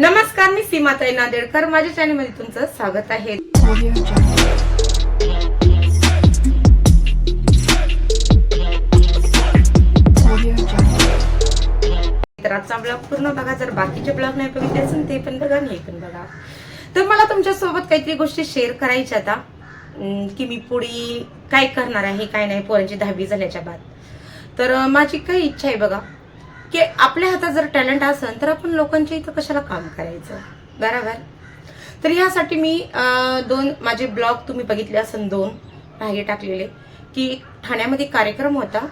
नमस्कार मी सीमाताई नांदेडकर माझ्या चॅनलमध्ये तुमचं स्वागत आहे. तर आजचा ब्लॉग पूर्ण बघा. जर बाकीचे ब्लॉग नाही बघितले असेल ते पण बघा आणि हे पण बघा. तर मला तुमच्यासोबत काहीतरी गोष्टी शेअर करायच्या आता की मी पुढे काय करणार आहे काय नाही पोरांची दहावी झाल्याच्या बाद. तर माझी काही इच्छा आहे बघा. की आपल्या हातात जर टॅलेंट असेल तर आपण लोकांच्या इथं कशाला काम करायचं? बरोबर? तर यासाठी मी दोन माझे ब्लॉग तुम्ही बघितले असेल दोन मागे टाकलेले की ठाण्यामध्ये कार्यक्रम होता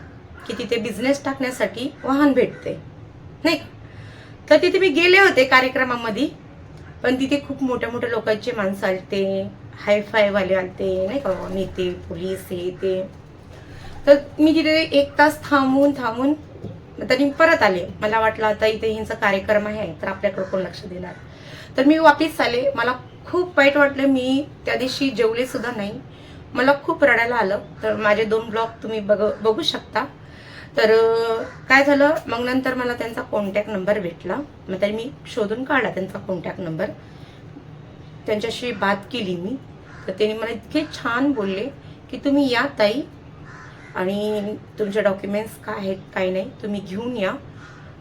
की तिथे बिझनेस टाकण्यासाठी वाहन भेटते. नाही तर तिथे मी गेले होते कार्यक्रमामध्ये पण तिथे खूप मोठ्या मोठ्या लोकांचे माणसं आलते हायफायवाले आलते नाही का? नेते पोलीस हे ते. तर मी तिथे एक तास थांबून थांबून नंतर मी परत आले. मला वाटलं आता इथे ह्यांचा कार्यक्रम आहे तर आपल्याकडे कोण लक्ष देणार? तर मी वापिस आले. मला खूप वाईट वाटलं. मी त्या दिवशी जेवले सुद्धा नाही. मला खूप रडायला आलं. तर माझे दोन ब्लॉग तुम्ही बघ बघू शकता. तर काय झालं? मग नंतर मला त्यांचा कॉन्टॅक्ट नंबर भेटला. मग तरी मी शोधून काढला त्यांचा कॉन्टॅक्ट नंबर त्यांच्याशी बात केली मी. तर त्यांनी मला इतके छान बोलले की तुम्ही या ताई आणि तुमचे डॉक्युमेंट्स काय आहेत काय नाही तुम्ही घेऊन या.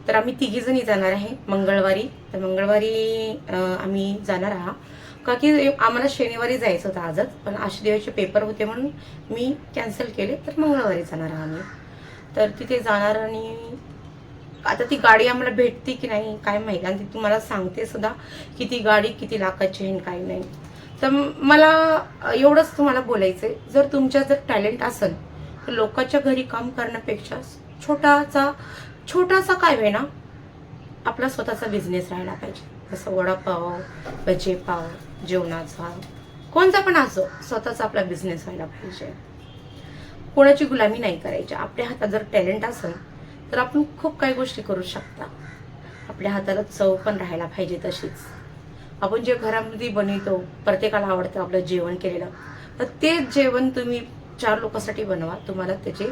तर आम्ही तिघीजणी जाणार आहे मंगळवारी. तर मंगळवारी आम्ही जाणार आहात. का की आम्हाला शनिवारी जायचं होतं आजच पण आशदेवाचे पेपर होते म्हणून मी कॅन्सल केले तर मंगळवारी जाणार आहात आम्ही. तर तिथे जाणार आणि आता ती गाडी आम्हाला भेटते की नाही काय माहिती. आणि ती तुम्हाला सांगते सुद्धा की ती गाडी किती लाखाची आहे आणि काय नाही. तर मला एवढंच तुम्हाला बोलायचं आहे जर तुमच्या जर टॅलेंट असेल लोकांच्या घरी काम करण्यापेक्षा छोटासा छोटासा काय होईना आपला स्वतःचा बिझनेस राहायला पाहिजे. जसं वडापाव भजेपाव जेवणाचा कोणता पण असो स्वतःचा आपला बिझनेस व्हायला पाहिजे. कोणाची गुलामी नाही करायची. आपल्या हातात जर टॅलेंट असेल तर आपण खूप काही गोष्टी करू शकता. आपल्या हाताला चव पण राहायला पाहिजे तशीच. आपण जे घरामध्ये बनवतो प्रत्येकाला आवडतं आपलं जेवण केलेलं तर तेच जेवण तुम्ही चार लोकांसाठी बनवा तुम्हाला त्याचे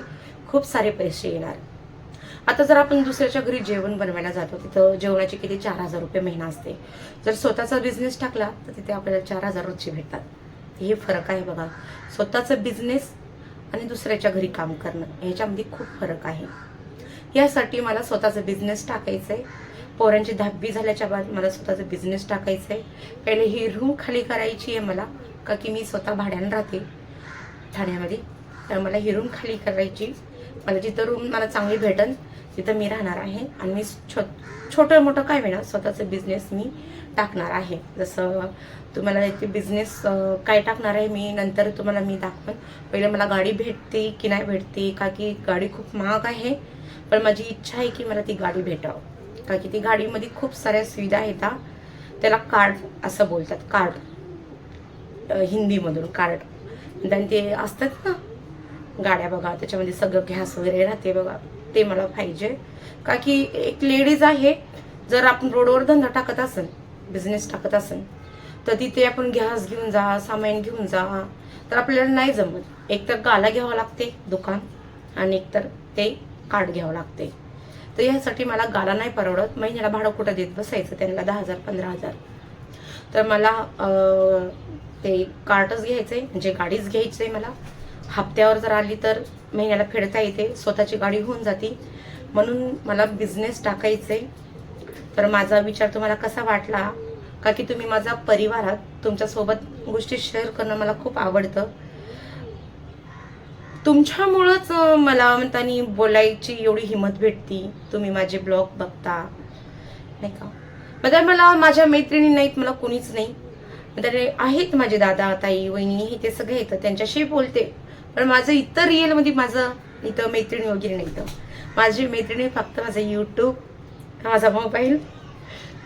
खूप सारे पैसे येणार. आता जर आपण दुसऱ्याच्या घरी जेवण बनवायला जातो तिथं जेवणाचे किती चार हजार रुपये महिना असते. जर स्वतःचा बिझनेस टाकला तर तिथे आपल्याला चार हजार रोजचे भेटतात. हे फरक आहे बघा. स्वतःचा बिझनेस आणि दुसऱ्याच्या घरी काम करणं ह्याच्यामध्ये खूप फरक आहे. यासाठी मला स्वतःचा बिझनेस टाकायचा आहे पोरांची दहावी झाल्याच्या बाद मला स्वतःचा बिझनेस टाकायचा आहे पहिले ही रूम खाली करायची आहे मला का की मी स्वतः भाड्यानं राहते. ठाण्यामध्ये. तर मला ही रूम खाली करायची. मला जिथं रूम मला चांगली भेटन तिथं मी राहणार आहे. आणि मी छो छोटं मोठं काय मिळणार स्वतःचं बिझनेस मी टाकणार आहे. जसं तुम्हाला इथे बिझनेस काय टाकणार आहे मी नंतर तुम्हाला मी दाखवेन. पहिले मला गाडी भेटते की नाही भेटते का की गाडी खूप महाग आहे. पण माझी इच्छा आहे की मला ती गाडी भेटावं. का की ती गाडीमध्ये खूप साऱ्या सुविधा आहेत त्याला कार्ड असं बोलतात. कार्ड हिंदीमधून कार्ड आणि ते असतात ना गाड्या बघा त्याच्यामध्ये सगळं गॅस वगैरे राहते बघा ते मला पाहिजे. का की एक लेडीज आहे जर आपण रोडवर धंदा टाकत असेल बिझनेस टाकत असेल तर तिथे आपण गॅस घेऊन जा सामान घेऊन जा तर आपल्याला नाही जमत. एक तर गाला घ्यावं लागते दुकान आणि एकतर ते कार्ड घ्यावं लागते. तर यासाठी मला गाला नाही परवडत. महिन्याला भाडं कुठं देत बसायचं? त्यांना दहा हजार पंधरा हजार. तर मला ते कार्टच घ्यायचंय म्हणजे गाडीच घ्यायचं आहे मला. हप्त्यावर जर आली तर महिन्याला फेडता येते स्वतःची गाडी होऊन जाते. म्हणून मला बिझनेस टाकायचे. तर माझा विचार तुम्हाला कसा वाटला? का की तुम्ही माझा परिवारात तुमच्यासोबत गोष्टी शेअर करणं मला खूप आवडतं. तुमच्यामुळंच मला म्हणतानी बोलायची एवढी हिंमत भेटती. तुम्ही माझे ब्लॉग बघता. नाही का? म्हणजे मला माझ्या मैत्रिणी नाहीत मला कोणीच नाही. तर आहेत माझे दादा ताई वहिनी हे ते सगळे येतं त्यांच्याशी बोलते. पण माझं इतर रिअलमध्ये म्हणजे माझं इथं मैत्रिणी वगैरे नाही इथं. माझी मैत्रिणी फक्त माझं यूट्यूब माझा मोबाईल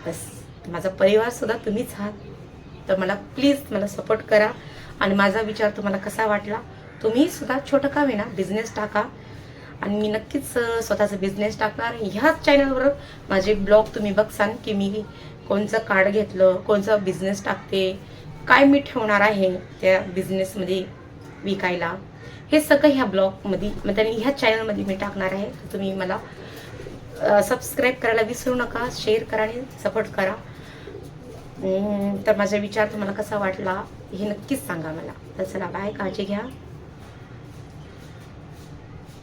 बस. माझा परिवार सुद्धा तुम्हीच आहात. तर मला प्लीज मला सपोर्ट करा. आणि माझा विचार तुम्हाला कसा वाटला तुम्ही सुद्धा छोटं का ना बिझनेस टाका. आणि मी नक्कीच स्वतःचा बिझनेस टाकणार. ह्याच चॅनलवर माझे ब्लॉग तुम्ही बघसान की मी कोणचं कार्ड घेतलं कोणचं बिझनेस टाकते काय मी ठेवणार आहे त्या बिझनेसमध्ये विकायला. हे सगळं ह्या ब्लॉगमध्ये म्हणजे ह्या चॅनलमध्ये मी टाकणार आहे. तर तुम्ही मला सबस्क्राईब करायला विसरू नका शेअर करा आणि सपोर्ट करा. तर माझा विचार तुम्हाला कसा वाटला हे नक्कीच सांगा मला. तर चला बाय काळजी घ्या.